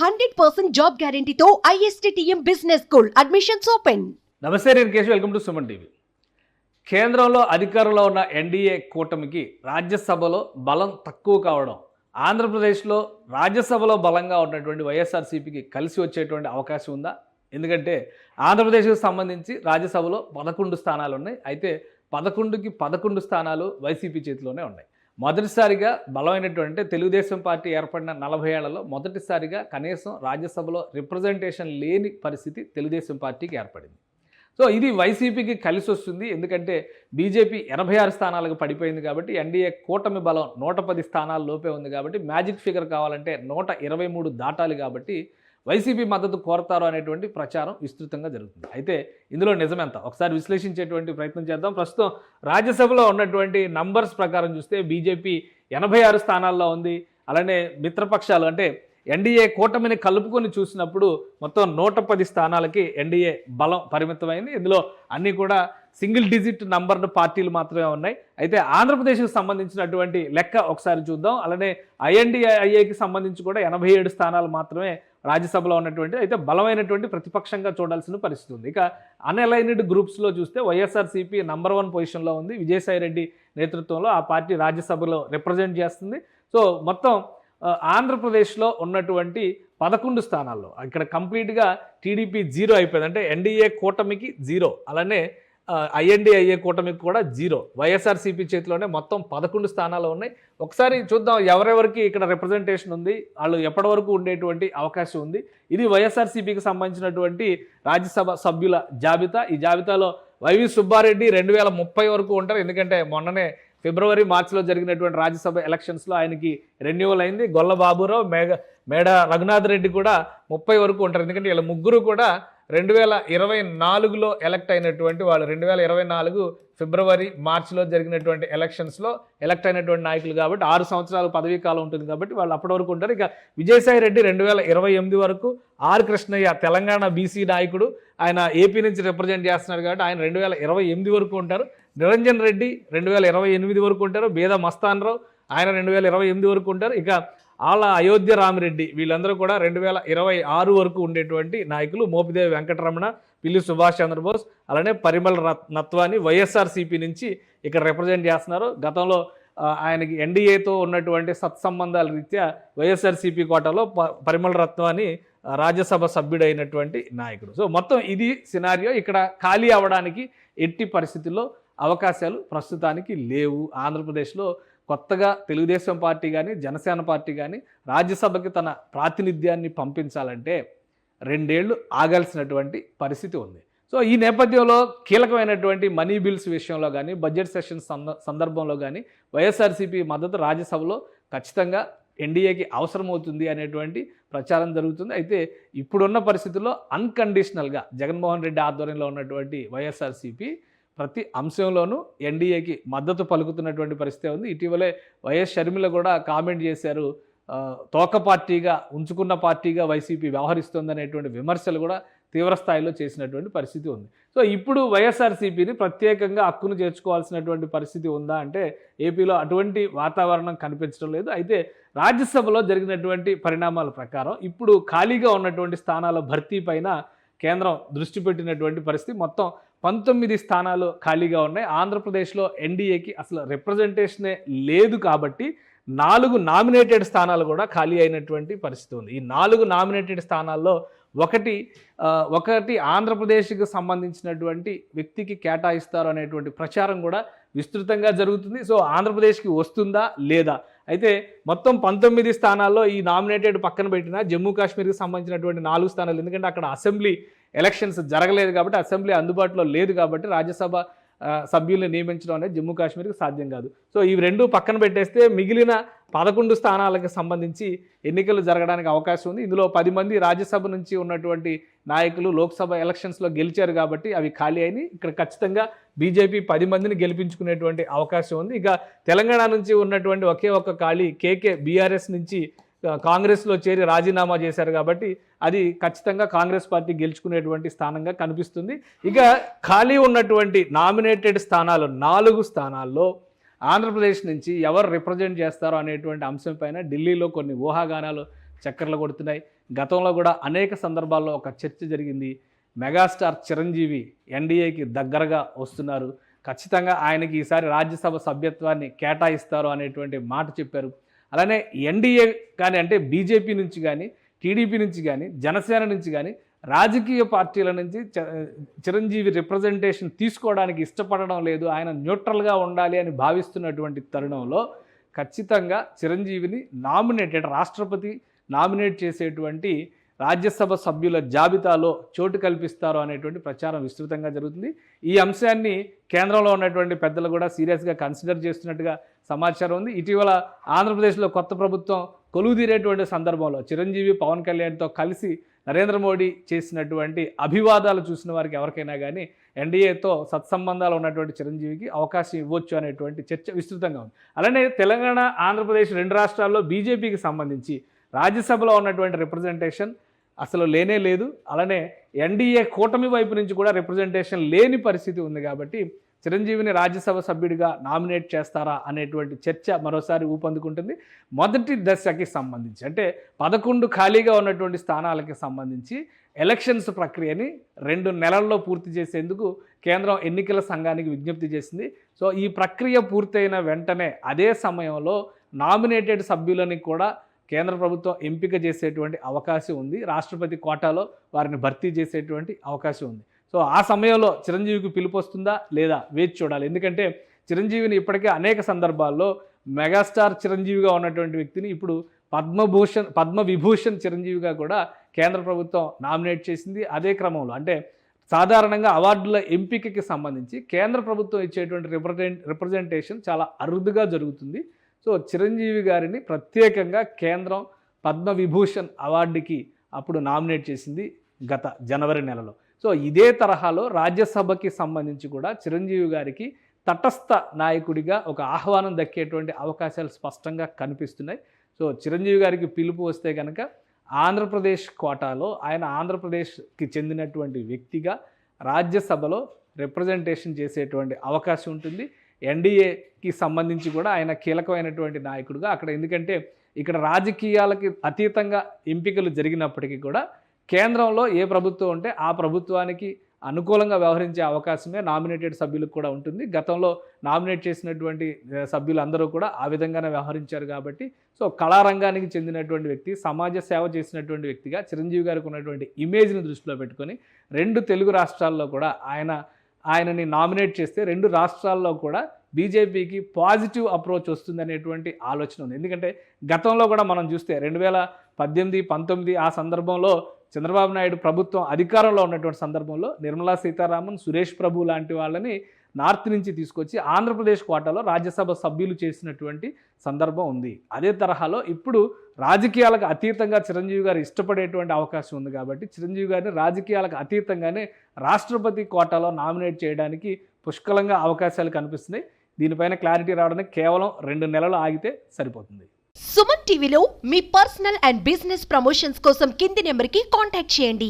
Hundred percent job గ్యారంటీతో ISTTM business school. Admissions open నమస్తే నేను Keshav. Welcome to Suman TV. కేంద్రంలో అధికారంలో ఉన్న ఎన్డీఏ కూటమికి రాజ్యసభలో బలం తక్కువ కావడం ఆంధ్రప్రదేశ్లో రాజ్యసభలో బలంగా ఉన్నటువంటి వైఎస్ఆర్సీపీకి కలిసి వచ్చేటువంటి అవకాశం ఉందా? ఎందుకంటే ఆంధ్రప్రదేశ్కి సంబంధించి రాజ్యసభలో పదకొండు స్థానాలు ఉన్నాయి. అయితే పదకొండుకి పదకొండు స్థానాలు వైసీపీ చేతిలోనే ఉన్నాయి. మొదటిసారిగా బలమైనటువంటి తెలుగుదేశం పార్టీ ఏర్పడిన నలభై ఏళ్ళలో మొదటిసారిగా కనీసం రాజ్యసభలో రిప్రజెంటేషన్ లేని పరిస్థితి తెలుగుదేశం పార్టీకి ఏర్పడింది. సో ఇది వైసీపీకి కలిసి వస్తుంది. ఎందుకంటే బీజేపీ ఎనభై ఆరు స్థానాలకు పడిపోయింది కాబట్టి ఎన్డీఏ కూటమి బలం నూట పది స్థానాల లోపే ఉంది కాబట్టి మ్యాజిక్ ఫిగర్ కావాలంటే నూట ఇరవై మూడు దాటాలి కాబట్టి వైసీపీ మద్దతు కోరతారు అనేటువంటి ప్రచారం విస్తృతంగా జరుగుతుంది. అయితే ఇందులో నిజమెంత? ఒకసారి విశ్లేషించేటువంటి ప్రయత్నం చేద్దాం. ప్రస్తుతం రాజ్యసభలో ఉన్నటువంటి నంబర్స్ ప్రకారం చూస్తే బీజేపీ ఎనభై ఆరు స్థానాల్లో ఉంది. అలానే మిత్రపక్షాలు అంటే ఎన్డీఏ కూటమిని కలుపుకొని చూసినప్పుడు మొత్తం నూట పది స్థానాలకి ఎన్డీఏ బలం పరిమితమైంది. ఇందులో అన్నీ కూడా సింగిల్ డిజిట్ నంబర్డ్ పార్టీలు మాత్రమే ఉన్నాయి. అయితే ఆంధ్రప్రదేశ్కి సంబంధించినటువంటి లెక్క ఒకసారి చూద్దాం. అలానే ఐఎన్డీఐఏకి సంబంధించి కూడా ఎనభై ఏడు స్థానాలు మాత్రమే రాజ్యసభలో ఉన్నటువంటి అయితే బలమైనటువంటి ప్రతిపక్షంగా చూడాల్సిన పరిస్థితి ఉంది. ఇక అన్అలైన్డ్ గ్రూప్స్లో చూస్తే వైఎస్ఆర్సీపీ నంబర్ వన్ పొజిషన్లో ఉంది. విజయసాయి రెడ్డి నేతృత్వంలో ఆ పార్టీ రాజ్యసభలో రిప్రజెంట్ చేస్తుంది. సో మొత్తం ఆంధ్రప్రదేశ్లో ఉన్నటువంటి పదకొండు స్థానాల్లో ఇక్కడ కంప్లీట్గా టీడీపీ జీరో అయిపోయింది. అంటే ఎన్డీఏ కూటమికి జీరో అలానే ఐఎన్డిఐఏ కూటమికి కూడా జీరో. వైఎస్ఆర్సీపీ చేతిలోనే మొత్తం పదకొండు స్థానాలు ఉన్నాయి. ఒకసారి చూద్దాం ఎవరెవరికి ఇక్కడ రిప్రజెంటేషన్ ఉంది. వాళ్ళు ఎప్పటి వరకు ఉండేటువంటి అవకాశం ఉంది. ఇది వైఎస్ఆర్సీపీకి సంబంధించినటువంటి రాజ్యసభ సభ్యుల జాబితా. ఈ జాబితాలో వైవి సుబ్బారెడ్డి రెండు వేల ముప్పై వరకు ఉంటారు. ఎందుకంటే మొన్ననే ఫిబ్రవరి మార్చిలో జరిగినటువంటి రాజ్యసభ ఎలక్షన్స్లో ఆయనకి రెన్యువల్ అయింది. గొల్ల బాబురావు మేఘ మేడ రఘునాథ్ రెడ్డి కూడా ముప్పై వరకు ఉంటారు. ఎందుకంటే వీళ్ళ ముగ్గురు కూడా రెండు వేల ఇరవై నాలుగులో ఎలక్ట్ అయినటువంటి వాళ్ళు రెండు వేల ఇరవై నాలుగు ఫిబ్రవరి మార్చిలో జరిగినటువంటి ఎలక్షన్స్లో ఎలక్ట్ అయినటువంటి నాయకులు కాబట్టి ఆరు సంవత్సరాలు పదవీ కాలం ఉంటుంది కాబట్టి వాళ్ళు అప్పటి వరకు ఉంటారు. ఇక విజయసాయి రెడ్డి రెండు వేల ఇరవై ఎనిమిది వరకు ఆర్ కృష్ణయ్య తెలంగాణ బీసీ నాయకుడు. ఆయన ఏపీ నుంచి రిప్రజెంట్ చేస్తున్నారు కాబట్టి ఆయన రెండు వేల ఇరవై ఎనిమిది వరకు ఉంటారు. నిరంజన్ రెడ్డి రెండు వేల ఇరవై ఎనిమిది వరకు ఉంటారు. బేద మస్తాన్ రావు ఆయన రెండు వేల ఇరవై ఎనిమిది వరకు ఉంటారు. ఇక ఆళ్ళ అయోధ్య రామిరెడ్డి వీళ్ళందరూ కూడా రెండు వేల ఇరవై ఆరు వరకు ఉండేటువంటి నాయకులు మోపిదేవి వెంకటరమణ పిల్లి సుభాష్ చంద్రబోస్ అలానే పరిమళ రత్- నత్వాని వైఎస్ఆర్సీపీ నుంచి ఇక్కడ రిప్రజెంట్ చేస్తున్నారు. గతంలో ఆయనకి ఎన్డీఏతో ఉన్నటువంటి సత్సంబంధాల రీత్యా వైఎస్ఆర్సీపీ కోటాలో ప పరిమళ రత్వాన్ని రాజ్యసభ సభ్యుడైనటువంటి నాయకుడు. సో మొత్తం ఇది సినారియో. ఇక్కడ ఖాళీ అవ్వడానికి ఎట్టి పరిస్థితుల్లో అవకాశాలు ప్రస్తుతానికి లేవు. ఆంధ్రప్రదేశ్లో కొత్తగా తెలుగుదేశం పార్టీ కానీ జనసేన పార్టీ కానీ రాజ్యసభకి తన ప్రాతినిధ్యాన్ని పంపించాలంటే రెండేళ్ళు ఆగాల్సినటువంటి పరిస్థితి ఉంది. సో ఈ నేపథ్యంలో కీలకమైనటువంటి మనీ బిల్స్ విషయంలో కానీ బడ్జెట్ సెషన్ సంద సందర్భంలో కానీ వైఎస్ఆర్సీపీ మద్దతు రాజ్యసభలో ఖచ్చితంగా ఎన్డీఏకి అవసరమవుతుంది అనేటువంటి ప్రచారం జరుగుతుంది. అయితే ఇప్పుడున్న పరిస్థితుల్లో అన్కండిషనల్గా జగన్మోహన్ రెడ్డి ఆధ్వర్యంలో ఉన్నటువంటి వైఎస్ఆర్సీపీ ప్రతి అంశంలోనూ ఎన్డీఏకి మద్దతు పలుకుతున్నటువంటి పరిస్థితి ఉంది. ఇటీవలే వైఎస్ షర్మిల కూడా కామెంట్ చేశారు. తోక పార్టీగా ఉంచుకున్న పార్టీగా వైసీపీ వ్యవహరిస్తుందనేటువంటి విమర్శలు కూడా తీవ్రస్థాయిలో చేసినటువంటి పరిస్థితి ఉంది. సో ఇప్పుడు వైఎస్ఆర్సీపీని ప్రత్యేకంగా హక్కును చేర్చుకోవాల్సినటువంటి పరిస్థితి ఉందా అంటే ఏపీలో అటువంటి వాతావరణం కనిపించడం లేదు. అయితే రాజ్యసభలో జరిగినటువంటి పరిణామాల ప్రకారం ఇప్పుడు ఖాళీగా ఉన్నటువంటి స్థానాల భర్తీ పైన కేంద్రం దృష్టి పెట్టినటువంటి పరిస్థితి మొత్తం పంతొమ్మిది స్థానాలు ఖాళీగా ఉన్నాయి. ఆంధ్రప్రదేశ్లో ఎన్డీఏకి అసలు రిప్రజెంటేషనే లేదు కాబట్టి నాలుగు నామినేటెడ్ స్థానాలు కూడా ఖాళీ అయినటువంటి పరిస్థితి ఉంది. ఈ నాలుగు నామినేటెడ్ స్థానాల్లో ఒకటి ఒకటి ఆంధ్రప్రదేశ్కి సంబంధించినటువంటి వ్యక్తికి కేటాయిస్తారు అనేటువంటి ప్రచారం కూడా విస్తృతంగా జరుగుతుంది. సో ఆంధ్రప్రదేశ్కి వస్తుందా? లేదా? అయితే మొత్తం పంతొమ్మిది స్థానాల్లో ఈ నామినేటెడ్ పక్కన పెట్టిన జమ్మూ కాశ్మీర్కి సంబంధించినటువంటి నాలుగు స్థానాలు. ఎందుకంటే అక్కడ అసెంబ్లీ ఎలక్షన్స్ జరగలేదు కాబట్టి అసెంబ్లీ అందుబాటులో లేదు కాబట్టి రాజ్యసభ సభ్యుల్ని నియమించడం అనేది జమ్మూ కాశ్మీర్కి సాధ్యం కాదు. సో ఇవి రెండు పక్కన పెట్టేస్తే మిగిలిన పదకొండు స్థానాలకు సంబంధించి ఎన్నికలు జరగడానికి అవకాశం ఉంది. ఇందులో పది మంది రాజ్యసభ నుంచి ఉన్నటువంటి నాయకులు లోక్సభ ఎలక్షన్స్లో గెలిచారు కాబట్టి అవి ఖాళీ అయినాయి. ఇక్కడ ఖచ్చితంగా బీజేపీ పది మందిని గెలిపించుకునేటువంటి అవకాశం ఉంది. ఇక తెలంగాణ నుంచి ఉన్నటువంటి ఒకే ఒక్క ఖాళీ కేకే బీఆర్ఎస్ నుంచి కాంగ్రెస్లో చేరి రాజీనామా చేశారు కాబట్టి అది ఖచ్చితంగా కాంగ్రెస్ పార్టీ గెలుచుకునేటువంటి స్థానంగా కనిపిస్తుంది. ఇక ఖాళీ ఉన్నటువంటి నామినేటెడ్ స్థానాలు నాలుగు స్థానాల్లో ఆంధ్రప్రదేశ్ నుంచి ఎవరు రిప్రజెంట్ చేస్తారో అనేటువంటి అంశం పైన ఢిల్లీలో కొన్ని ఊహాగానాలు చక్కర్లు కొడుతున్నాయి. గతంలో కూడా అనేక సందర్భాల్లో ఒక చర్చ జరిగింది. మెగాస్టార్ చిరంజీవి ఎన్డీఏకి దగ్గరగా వస్తున్నారు. ఖచ్చితంగా ఆయనకి ఈసారి రాజ్యసభ సభ్యత్వాన్ని కేటాయిస్తారు అనేటువంటి మాట చెప్పారు. అలానే ఎన్డీఏ కానీ అంటే బీజేపీ నుంచి కానీ టీడీపీ నుంచి కానీ జనసేన నుంచి కానీ రాజకీయ పార్టీల నుంచి చిరంజీవి రిప్రజెంటేషన్ తీసుకోవడానికి ఇష్టపడడం లేదు ఆయన న్యూట్రల్గా ఉండాలి అని భావిస్తున్నటువంటి తరుణంలో ఖచ్చితంగా చిరంజీవిని నామినేటెడ్ రాష్ట్రపతి నామినేట్ చేసేటువంటి రాజ్యసభ సభ్యుల జాబితాలో చోటు కల్పిస్తారు అనేటువంటి ప్రచారం విస్తృతంగా జరుగుతుంది. ఈ అంశాన్ని కేంద్రంలో ఉన్నటువంటి పెద్దలు కూడా సీరియస్గా కన్సిడర్ చేస్తున్నట్టుగా సమాచారం ఉంది. ఇటీవల ఆంధ్రప్రదేశ్లో కొత్త ప్రభుత్వం కొలువుదీరేటువంటి సందర్భంలో చిరంజీవి పవన్ కళ్యాణ్తో కలిసి నరేంద్ర మోడీ చేసినటువంటి అభివాదాలు చూసిన వారికి ఎవరికైనా కానీ ఎన్డీఏతో సత్సంబంధాలు ఉన్నటువంటి చిరంజీవికి అవకాశం ఇవ్వచ్చు అనేటువంటి చర్చ విస్తృతంగా ఉంది. అలానే తెలంగాణ ఆంధ్రప్రదేశ్ రెండు రాష్ట్రాల్లో బీజేపీకి సంబంధించి రాజ్యసభలో ఉన్నటువంటి రిప్రజెంటేషన్ అసలు లేనే లేదు. అలానే ఎన్డీఏ కూటమి వైపు నుంచి కూడా రిప్రజెంటేషన్ లేని పరిస్థితి ఉంది కాబట్టి చిరంజీవిని రాజ్యసభ సభ్యుడిగా నామినేట్ చేస్తారా అనేటువంటి చర్చ మరోసారి ఊపందుకుంటుంది. మొదటి దశకి సంబంధించి అంటే పదకొండు ఖాళీగా ఉన్నటువంటి స్థానాలకి సంబంధించి ఎలక్షన్స్ ప్రక్రియని రెండు నెలల్లో పూర్తి చేసేందుకు కేంద్రం ఎన్నికల సంఘానికి విజ్ఞప్తి చేసింది. సో ఈ ప్రక్రియ పూర్తయిన వెంటనే అదే సమయంలో నామినేటెడ్ సభ్యులని కూడా కేంద్ర ప్రభుత్వం ఎంపిక చేసేటువంటి అవకాశం ఉంది. రాష్ట్రపతి కోటాలో వారిని భర్తీ చేసేటువంటి అవకాశం ఉంది. సో ఆ సమయంలో చిరంజీవికి పిలుపు వస్తుందా లేదా వేచి చూడాలి. ఎందుకంటే చిరంజీవిని ఇప్పటికే అనేక సందర్భాల్లో మెగాస్టార్ చిరంజీవిగా ఉన్నటువంటి వ్యక్తిని ఇప్పుడు పద్మభూషణ్ పద్మ విభూషణ్ చిరంజీవిగా కూడా కేంద్ర ప్రభుత్వం నామినేట్ చేసింది అదే క్రమంలో. అంటే సాధారణంగా అవార్డుల ఎంపికకి సంబంధించి కేంద్ర ప్రభుత్వం ఇచ్చేటువంటి రిప్రజెంట్ రిప్రజెంటేషన్ చాలా అరుదుగా జరుగుతుంది. సో చిరంజీవి గారిని ప్రత్యేకంగా కేంద్రం పద్మ విభూషణ్ అవార్డుకి అప్పుడు నామినేట్ చేసింది గత జనవరి నెలలో. సో ఇదే తరహాలో రాజ్యసభకి సంబంధించి కూడా చిరంజీవి గారికి తటస్థ నాయకుడిగా ఒక ఆహ్వానం దక్కేటువంటి అవకాశాలు స్పష్టంగా కనిపిస్తున్నాయి. సో చిరంజీవి గారికి పిలుపు వస్తే కనుక ఆంధ్రప్రదేశ్ కోటాలో ఆయన ఆంధ్రప్రదేశ్కి చెందినటువంటి వ్యక్తిగా రాజ్యసభలో రిప్రజెంటేషన్ చేసేటువంటి అవకాశం ఉంటుంది. ఎన్డీఏకి సంబంధించి కూడా ఆయన కీలకమైనటువంటి నాయకుడుగా అక్కడ. ఎందుకంటే ఇక్కడ రాజకీయాలకి అతీతంగా ఎంపికలు జరిగినప్పటికీ కూడా కేంద్రంలో ఏ ప్రభుత్వం ఉంటే ఆ ప్రభుత్వానికి అనుకూలంగా వ్యవహరించే అవకాశమే నామినేటెడ్ సభ్యులకు కూడా ఉంటుంది. గతంలో నామినేట్ చేసినటువంటి సభ్యులందరూ కూడా ఆ విధంగానే వ్యవహరించారు కాబట్టి. సో కళారంగానికి చెందినటువంటి వ్యక్తి సమాజ సేవ చేసినటువంటి వ్యక్తిగా చిరంజీవి గారికి ఉన్నటువంటి ఇమేజ్ని దృష్టిలో పెట్టుకొని రెండు తెలుగు రాష్ట్రాల్లో కూడా ఆయన ఆయనని నామినేట్ చేస్తే రెండు రాష్ట్రాల్లో కూడా బీజేపీకి పాజిటివ్ అప్రోచ్ వస్తుందనేటువంటి ఆలోచన ఉంది. ఎందుకంటే గతంలో కూడా మనం చూస్తే రెండు వేల పద్దెనిమిది పంతొమ్మిది ఆ సందర్భంలో చంద్రబాబు నాయుడు ప్రభుత్వం అధికారంలో ఉన్నటువంటి సందర్భంలో నిర్మలా సీతారామన్ సురేష్ ప్రభు లాంటి వాళ్ళని నార్త్ నుంచి తీసుకొచ్చి ఆంధ్రప్రదేశ్ కోటాలో రాజ్యసభ సభ్యులు చేసినటువంటి సందర్భం ఉంది. అదే తరహాలో ఇప్పుడు రాజకీయాలకు అతీతంగా చిరంజీవి గారు ఇష్టపడేటువంటి అవకాశం ఉంది కాబట్టి చిరంజీవి గారిని రాజకీయాలకు అతీతంగానే రాష్ట్రపతి కోటాలో నామినేట్ చేయడానికి పుష్కలంగా అవకాశాలు కనిపిస్తున్నాయి. దీనిపైన క్లారిటీ రావడానికి కేవలం రెండు నెలలు ఆగితే సరిపోతుంది. సుమన్ టీవీలో మీ పర్సనల్ అండ్ బిజినెస్ ప్రమోషన్స్ కోసం కింది నెంబర్కి కాంటాక్ట్ చేయండి.